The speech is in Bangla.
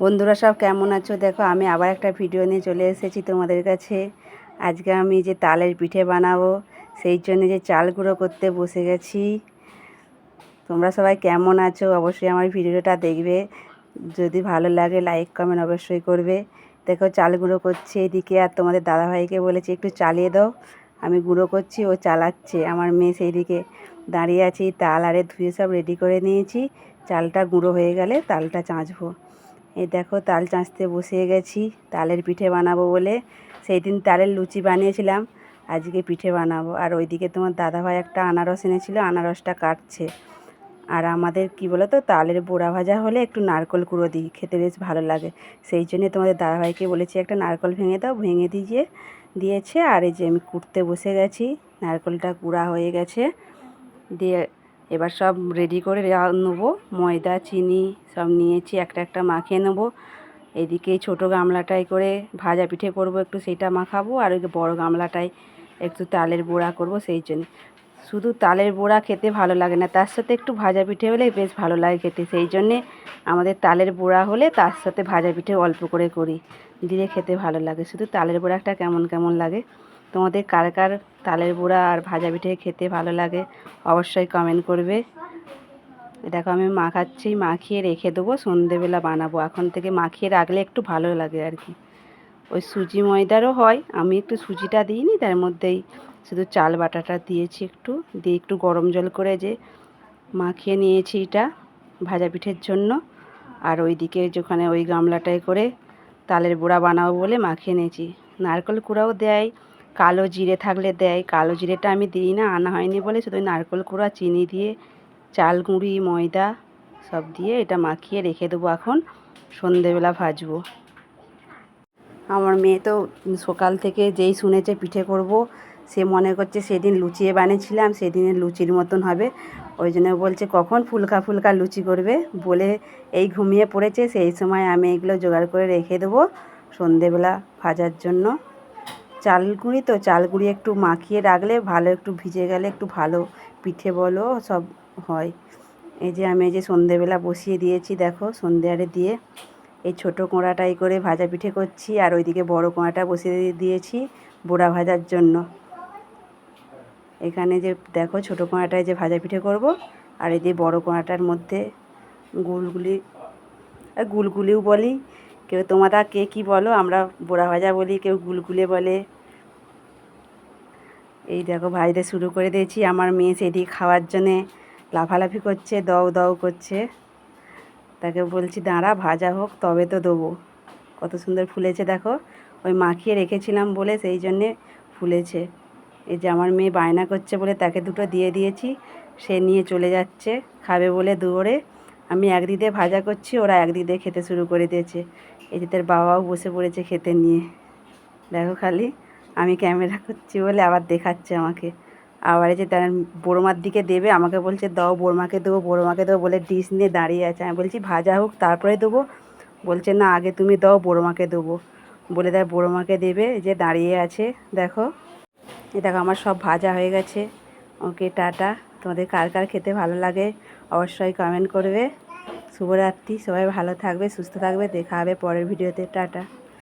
বন্ধুরা সব কেমন আছো? দেখো, আমি আবার একটা ভিডিও নিয়ে চলে এসেছি তোমাদের কাছে। আজকে আমি যে তালের পিঠে বানাবো, সেই জন্য যে চাল গুঁড়ো করতে বসে গেছি। তোমরা সবাই কেমন আছো? অবশ্যই আমার ভিডিওটা দেখবে। যদি ভালো লাগে লাইক কমেন্ট অবশ্যই করবে। দেখো, চাল গুঁড়ো করছে এদিকে, আর তোমাদের দাদাভাইকে বলেছি, একটু চালিয়ে দাও। আমি গুঁড়ো করছি, ও চালাচ্ছে। আমার মেয়ে সেই দিকে দাঁড়িয়ে আছি তাল আরে ধুয়ে সব রেডি করে নিয়েছি। চালটা গুঁড়ো হয়ে গেলে তালটা চাঁচবো। এই দেখো তাল চাঁচতে বসে গেছি, তালের পিঠে বানাবো বলে। সেই দিন তালের লুচি বানিয়েছিলাম, আজকে পিঠে বানাবো। আর ওইদিকে তোমার দাদাভাই একটা আনারস এনেছিল, আনারসটা কাটছে। আর আমাদের কি বলো তো তালের বোড়া ভাজা হলে একটু নারকল কুড়ো দিই, খেতে বেশ ভালো লাগে। সেই জন্যে তোমাদের দাদাভাইকে বলেছি, একটা নারকল ভেঙে দাও, ভেঙে দিয়ে দিয়েছে। আর এই যে আমি কুটতে বসে গেছি, নারকলটা কুড়া হয়ে গেছে। দিয়ে এবার সব রেডি করে নেব। ময়দা, চিনি সব নিয়েছি, একটা একটা মাখিয়ে নেব। এদিকে ছোটো গামলাটায় করে ভাজা পিঠে করব একটু সেইটা মাখাবো। আর ওই বড় গামলাটায় একটু তালের বড়া করব, সেই জন্য। শুধু তালের বড়া খেতে ভালো লাগে না, তার সাথে একটু ভাজা পিঠে হলে বেশ ভালো লাগে খেতে। সেই জন্যে আমাদের তালের বড়া হলে তার সাথে ভাজা পিঠে অল্প করে করি দিয়ে খেতে ভালো লাগে। শুধু তালের বড়াটা কেমন কেমন লাগে? তোমাদের কার কার তালের বড়া আর ভাজা পিঠে খেতে ভালো লাগে অবশ্যই কমেন্ট করবে। দেখো আমি মাখাচ্ছি মাখিয়ে রেখে দেবো, সন্ধেবেলা বানাবো। এখন থেকে মাখিয়ে রাখলে একটু ভালো লাগে আর কি। ওই সুজি ময়দারও হয়, আমি একটু সুজিটা দিইনি, তার মধ্যেই শুধু চাল বাটাটা দিয়েছি একটু, দিয়ে একটু গরম জল করে যে মাখিয়ে নিয়েছি এটা ভাজা পিঠের জন্য। আর ওইদিকে যেখানে ওই গামলাটায় করে তালের বড়া বানাবো বলে মাখিয়ে নিয়েছি। নারকেল কুড়াও দেয় কালো জিরে থাকলে দেয়। কালো জিরেটা আমি দিই না, আনা হয়নি বলে শুধু নারকেল কুড়া, চিনি দিয়ে, চাল গুঁড়ি, ময়দা সব দিয়ে এটা মাখিয়ে রেখে দেবো এখন। সন্ধেবেলা ভাজবো। আমার মেয়ে তো সকাল থেকে যেই শুনেছে পিঠে করব, সে মনে করছে সেদিন লুচিয়ে বানিয়েছিলাম, সেদিনের লুচির মতন হবে। ওই জন্য বলছে, কখন ফুলকা ফুলকা লুচি করবে? বলে, এই ঘুমিয়ে পড়েছে, সেই সময় আমি এগুলো জোগাড় করে রেখে দেবো সন্ধেবেলা ভাজার জন্য। চাল গুঁড়ি তো চাল গুঁড়ি একটু মাখিয়ে রাখলে ভালো, একটু ভিজে গেলে একটু ভালো। পিঠে বলো, সব হয়। এই যে আমি এই যে সন্ধেবেলা বসিয়ে দিয়েছি, দেখো সন্ধে আরে দিয়ে। এই ছোটো কোঁড়াটাই করে ভাজা পিঠে করছি আর ওইদিকে বড় কোঁড়াটা বসিয়ে দিয়েছি বোড়া ভাজার জন্য। এখানে যে দেখো ছোটো কোঁড়াটায় যে ভাজা পিঠে করব আর এই যে বড় কোঁড়াটার মধ্যে গুলগুলি গুলগুলিও বলি। কেউ তোমরা কে কী বলো, আমরা বোড়া ভাজা বলি, কেউ গুলগুলে বলে। এই দেখো ভাজতে শুরু করে দিয়েছি। আমার মেয়ে সেটি খাওয়ার জন্যে লাফালাফি করছে, দাও দাও করছে। তাকে বলছি, দাঁড়া, ভাজা হোক, তবে তো দেবো। কত সুন্দর ফুলেছে দেখো। ওই মাখিয়ে রেখেছিলাম বলে সেই জন্যে ফুলেছে। এই যে আমার মেয়ে বায়না করছে বলে তাকে দুটো দিয়ে দিয়েছি। সে নিয়ে চলে যাচ্ছে, খাবে বলে দৌড়ে আমি একদিকে ভাজা করছি, ওরা একদিকে খেতে শুরু করে দিয়েছে। এই যে তার বাবাও বসে পড়েছে খেতে নিয়ে। দেখো খালি। আমি ক্যামেরা করছি বলে আবার দেখাচ্ছে আমাকে। আবার যে তার বড়মার দিকে দেবে, আমাকে বলছে, দাও বড়মাকে দেবো বড়মাকে দেবো বলে ডিশ নিয়ে দাঁড়িয়ে আছে। আমি বলছি, ভাজা হোক, তারপরে দেবো। বলছে, না, আগে তুমি দাও বড়মাকে দেবো। বলে তার বড়মাকে দেবে যে দাঁড়িয়ে আছে, দেখো। এ দেখো, আমার সব ভাজা হয়ে গেছে। Okay, tata. তোমাদের কার কার খেতে ভালো লাগে অবশ্যই কমেন্ট করবে। শুভরাত্রি, সবাই ভালো থাকবে, সুস্থ থাকবে, দেখা হবে পরের ভিডিওতে। টাটা।